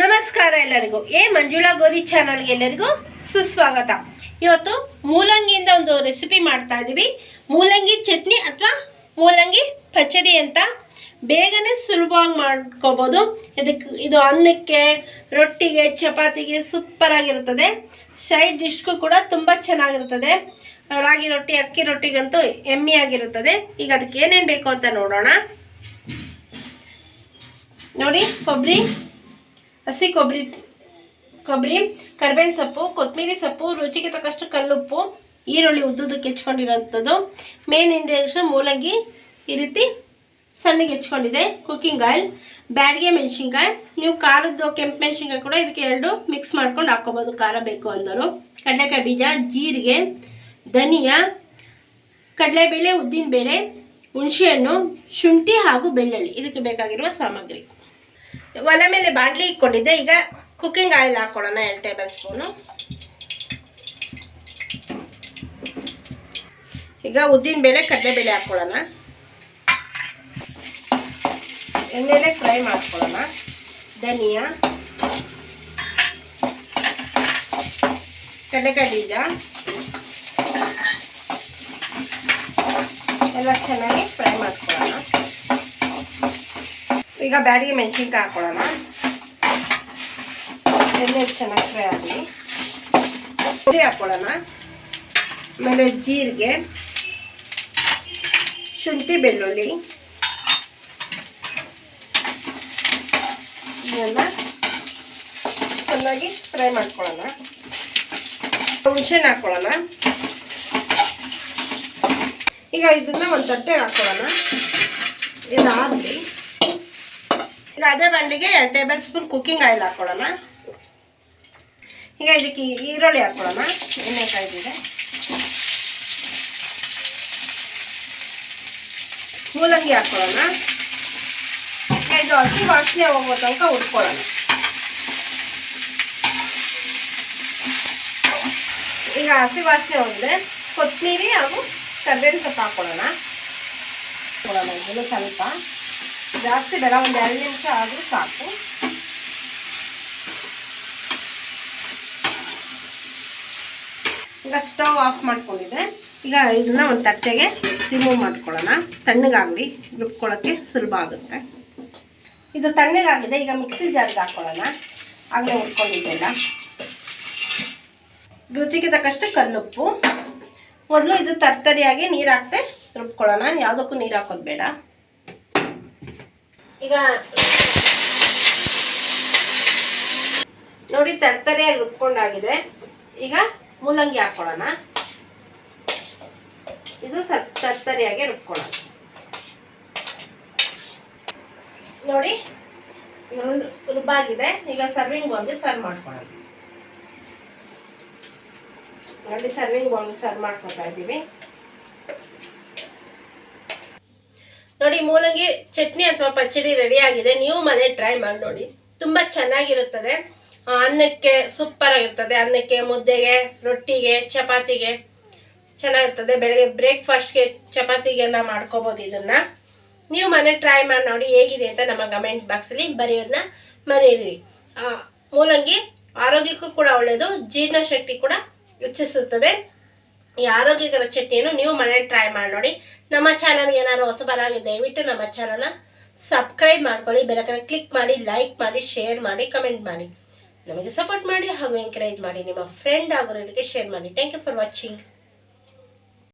ನಮಸ್ಕಾರ ಎಲ್ಲರಿಗೂ. ಎ ಮಂಜುಳಾ ಗೋರಿ ಚಾನಲ್ಗೆ ಎಲ್ಲರಿಗೂ ಸುಸ್ವಾಗತ. ಇವತ್ತು ಮೂಲಂಗಿಯಿಂದ ಒಂದು ರೆಸಿಪಿ ಮಾಡ್ತಾ ಇದ್ದೀವಿ ಮೂಲಂಗಿ ಚಟ್ನಿ ಅಥವಾ ಮೂಲಂಗಿ ಪಚಡಿ ಅಂತ ಬೇಗನೆ ಸುಲಭವಾಗಿ ಮಾಡ್ಕೋಬೋದು. ಇದಕ್ಕೆ ಇದು ಅನ್ನಕ್ಕೆ, ರೊಟ್ಟಿಗೆ, ಚಪಾತಿಗೆ ಸೂಪರ್ ಆಗಿರುತ್ತದೆ. ಸೈಡ್ ಡಿಶ್ಗೂ ಕೂಡ ತುಂಬ ಚೆನ್ನಾಗಿರುತ್ತದೆ. ರಾಗಿ ರೊಟ್ಟಿ, ಅಕ್ಕಿ ರೊಟ್ಟಿಗಂತೂ ಎಮ್ಮಿ ಆಗಿರುತ್ತದೆ. ಈಗ ಅದಕ್ಕೆ ಏನೇನು ಬೇಕು ಅಂತ ನೋಡೋಣ. ನೋಡಿ, ಕೊಬ್ಬರಿ. ಹಸಿ ಕೊಬ್ಬರಿ ಕೊಬ್ಬರಿ, ಕರ್ಬೇವಿನ ಸೊಪ್ಪು, ಕೊತ್ತಂಬರಿ ಸೊಪ್ಪು, ರುಚಿಗೆ ತಕ್ಕಷ್ಟು ಕಲ್ಲುಪ್ಪು, ಈರುಳ್ಳಿ ಉದ್ದುದಕ್ಕೆ ಹೆಚ್ಕೊಂಡಿರೋಂಥದ್ದು. ಮೇನ್ ಇಂಗ್ರೀಡಿಯೆಂಟ್ಸ್ ಮೂಲಂಗಿ ಈ ರೀತಿ ಸಣ್ಣಗೆ ಹೆಚ್ಕೊಂಡಿದೆ. ಕುಕ್ಕಿಂಗ್ ಆಯಿಲ್ ಬ್ಯಾಡಿಗೆ ಮೆಣಸಿನ್ಕಾಯಿ, ನೀವು ಖಾರದ್ದು ಕೆಂಪು ಮೆಣಸಿನ್ಕಾಯಿ ಕೂಡ ಇದಕ್ಕೆ ಎರಡು ಮಿಕ್ಸ್ ಮಾಡ್ಕೊಂಡು ಹಾಕ್ಕೋಬೋದು. ಖಾರ ಬೇಕು ಅಂದರು. ಕಡಲೆಕಾಯಿ ಬೀಜ, ಜೀರಿಗೆ, ಧನಿಯಾ, ಕಡಲೆಬೇಳೆ, ಉದ್ದಿನಬೇಳೆ, ಹುಣಸೆಹಣ್ಣು, ಶುಂಠಿ ಹಾಗೂ ಬೆಳ್ಳುಳ್ಳಿ ಇದಕ್ಕೆ ಬೇಕಾಗಿರುವ ಸಾಮಗ್ರಿ. ಒಲೆ ಮೇಲೆ ಬಾಂಡ್ಲಿ ಇಕ್ಕೊಂಡಿದ್ದೆ. ಈಗ ಕುಕ್ಕಿಂಗ್ ಆಯಿಲ್ ಹಾಕ್ಕೊಳ್ಳೋಣ ಎರಡು ಟೇಬಲ್ ಸ್ಪೂನು ಈಗ ಉದ್ದಿನ ಬೇಳೆ ಕಡಲೆಬೇಳೆ ಹಾಕ್ಕೊಳ್ಳೋಣ ಎಣ್ಣೆಲೆ ಫ್ರೈ ಮಾಡ್ಕೊಳ್ಳೋಣ. ಧನಿಯಾ. ಕಡಲೆಕಾಯಿ ಬೀಜ. ಎಲ್ಲ ಚೆನ್ನಾಗಿ ಫ್ರೈ ಮಾಡ್ಕೊಳ್ಳೋಣ. ಈಗ ಬ್ಯಾಡಿಗೆ ಮೆಣಸಿನ್ಕಾಯಿ ಹಾಕೊಳ್ಳೋಣ. ಎಣ್ಣೆ ಚೆನ್ನಾಗಿ ಫ್ರೈ ಆಗಲಿ ಪುಡಿ ಹಾಕೊಳ್ಳೋಣ. ಆಮೇಲೆ ಜೀರಿಗೆ. ಶುಂಠಿ ಬೆಳ್ಳುಳ್ಳಿ. ಇದೆಲ್ಲ ಚೆನ್ನಾಗಿ ಫ್ರೈ ಮಾಡ್ಕೊಳ್ಳೋಣ. ಹುಣಸೆಹಣ್ಣು ಹಾಕೊಳ್ಳೋಣ. ಈಗ ಇದನ್ನ ಒಂದು ತಟ್ಟೆಗೆ ಹಾಕೊಳ್ಳೋಣ. ಇದಾಗಲಿ ಈಗ ಅದೇ ಬಾಣಲಿಗೆ ಎರಡು ಟೇಬಲ್ ಸ್ಪೂನ್ ಕುಕ್ಕಿಂಗ್ ಆಯಿಲ್ ಹಾಕ್ಕೊಳ್ಳೋಣ ಈಗ ಇದಕ್ಕೆ ಈರುಳ್ಳಿ ಹಾಕ್ಕೊಳ್ಳೋಣ ಎಣ್ಣೆ ಕಾಯ್ದಿದೆ ಮೂಲಂಗಿ ಹಾಕ್ಕೊಳ್ಳೋಣ ಇದು ಹಸಿ ವಾಸನೆ ಹೋಗೋ ತನಕ ಹುರ್ಕೊಳ್ಳೋಣ. ಈಗ ಹಸಿ ವಾಸನೆ ಹೋಗಿದೆ. ಕೊತ್ತಂಬರಿ ಹಾಗೂ ಕರ್ಬೇವಿನ ಸೊಪ್ಪು ಹಾಕ್ಕೊಳ್ಳೋಣ ಹಾಕ್ಕೊಳ್ಳೋಣ ಸ್ವಲ್ಪ. ಜಾಸ್ತಿ ಬೇಡ, ಒಂದು ಎರಡು ನಿಮಿಷ ಆದರೂ ಸಾಕು. ಈಗ ಸ್ಟವ್ ಆಫ್ ಮಾಡ್ಕೊಂಡಿದ್ದೆ ಈಗ ಇದನ್ನ ಒಂದು ತಟ್ಟೆಗೆ ರಿಮೂವ್ ಮಾಡ್ಕೊಳ್ಳೋಣ. ತಣ್ಣಗಾಗಲಿ ರುಬ್ಕೊಳ್ಳೋಕ್ಕೆ ಸುಲಭ ಆಗುತ್ತೆ. ಇದು ತಣ್ಣಗಾಗಿದೆ, ಈಗ ಮಿಕ್ಸಿ ಜಾರ್ಗೆ ಹಾಕ್ಕೊಳ್ಳೋಣ ಆಗಲೇ ಉಟ್ಕೊಂಡಿದ್ದೆಲ್ಲ. ರುಚಿಗೆ ತಕ್ಕಷ್ಟು ಕಲ್ಲುಪ್ಪು. ಮೊದಲು ಇದು ತರ್ತರಿಯಾಗಿ ನೀರು ಹಾಕ್ತೆ ರುಬ್ಕೊಳ್ಳೋಣ. ಯಾವುದಕ್ಕೂ ನೀರು ಹಾಕೋದು ಬೇಡ. ಈಗ ನೋಡಿ ತರ್ತರಿಯಾಗಿ ರುಬ್ಕೊಂಡಾಗಿದೆ. ಈಗ ಮೂಲಂಗಿ ಹಾಕೊಳ್ಳೋಣ. ಇದು ಸ್ವಲ್ಪ ತರ್ತರಿಯಾಗಿ ರುಬ್ಕೊಳ್ಳೋಣ. ನೋಡಿ ರುಬ್ಬಾಗಿದೆ. ಈಗ ಸರ್ವಿಂಗ್ ಬೌಲ್ಗೆ ಸರ್ವ್ ಮಾಡ್ಕೊಳ್ಳೋಣ. ನೋಡಿ ಸರ್ವಿಂಗ್ ಬೌಲ್ ಸರ್ವ್ ಮಾಡ್ಕೊತಾ ಇದ್ದೀವಿ. ನೋಡಿ, ಮೂಲಂಗಿ ಚಟ್ನಿ ಅಥವಾ ಪಚ್ಚಡಿ ರೆಡಿ ಆಗಿದೆ. ನೀವು ಮನೆ ಟ್ರೈ ಮಾಡಿ ನೋಡಿ. ತುಂಬ ಚೆನ್ನಾಗಿರುತ್ತದೆ. ಅನ್ನಕ್ಕೆ ಸೂಪರ್ ಆಗಿರ್ತದೆ. ಅನ್ನಕ್ಕೆ, ಮುದ್ದೆಗೆ, ರೊಟ್ಟಿಗೆ, ಚಪಾತಿಗೆ ಚೆನ್ನಾಗಿರ್ತದೆ. ಬೆಳಗ್ಗೆ ಬ್ರೇಕ್ಫಾಸ್ಟ್ಗೆ ಚಪಾತಿಗೆಲ್ಲ ಮಾಡ್ಕೋಬೋದು ಇದನ್ನ. ನೀವು ಮನೆ ಟ್ರೈ ಮಾಡಿ ನೋಡಿ ಹೇಗಿದೆ ಅಂತ ನಮ್ಮ ಕಮೆಂಟ್ ಬಾಕ್ಸಲ್ಲಿ ಬರೆಯೋದನ್ನ ಮರೆಯಿರಿ. ಮೂಲಂಗಿ ಆರೋಗ್ಯಕ್ಕೂ ಕೂಡ ಒಳ್ಳೆಯದು ಜೀರ್ಣಶಕ್ತಿ ಕೂಡ ಹೆಚ್ಚಿಸುತ್ತದೆ. ಈ ಆರೋಗ್ಯಕರ ಚಟ್ನಿಯನ್ನು ನೀವು ಮನೇಲಿ ಟ್ರೈ ಮಾಡಿ ನೋಡಿ. ನಮ್ಮ ಚಾನಲ್ಗೆ ಏನಾದ್ರು ಹೊಸಬರಾಗಿ ದಯವಿಟ್ಟು ನಮ್ಮ ಚಾನಲ್ನ ಸಬ್ಸ್ಕ್ರೈಬ್ ಮಾಡ್ಕೊಳ್ಳಿ. ಬೆಳಕನ್ನು ಕ್ಲಿಕ್ ಮಾಡಿ ಲೈಕ್ ಮಾಡಿ ಶೇರ್ ಮಾಡಿ ಕಮೆಂಟ್ ಮಾಡಿ. ನಮಗೆ ಸಪೋರ್ಟ್ ಮಾಡಿ ಹಾಗೂ ಎಂಕರೇಜ್ ಮಾಡಿ. ನಿಮ್ಮ ಫ್ರೆಂಡ್ ಆಗೋರಿಗೆ ಶೇರ್ ಮಾಡಿ. Thank you for watching